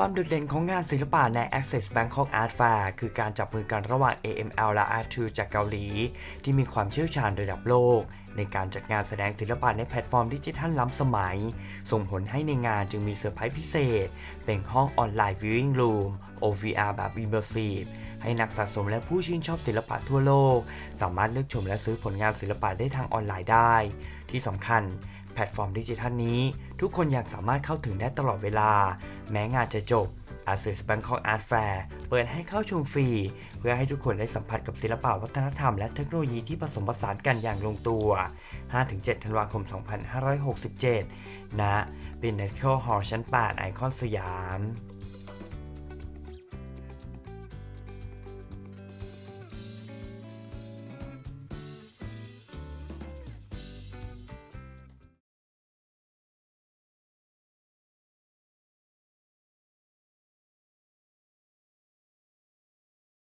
ความโดดเด่นของงานศิลปะใน Access Bangkok Art Fair คือการจับมือกันระหว่าง AML และ Art2 จากเกาหลี ที่มีความเชี่ยวชาญระดับโลก ในการจัดงานแสดงศิลปะในแพลตฟอร์มดิจิทัลล้ำสมัย ส่งผลให้ในงานจึงมีเซอร์ไพรส์พิเศษ เป็นห้องออนไลน์ Viewing Room OVR แบบ Immersive ให้นักสะสมและผู้ชื่นชอบศิลปะทั่วโลก สามารถเลือกชมและซื้อผลงานศิลปะได้ทางออนไลน์ได้ ที่สำคัญ แพลตฟอร์มดิจิทัลนี้ ทุกคนยังสามารถเข้าถึงได้ตลอดเวลา แม้งานจะจบ Access Bangkok Art Fair เปิดให้เข้าชมฟรี เพื่อให้ทุกคนได้สัมผัสกับศิลปะวัฒนธรรมและเทคโนโลยีที่ผสมผสานกันอย่างลงตัว 5-7 ธันวาคม 2567ณเป็น National Hall ชั้น 8 ไอคอนสยาม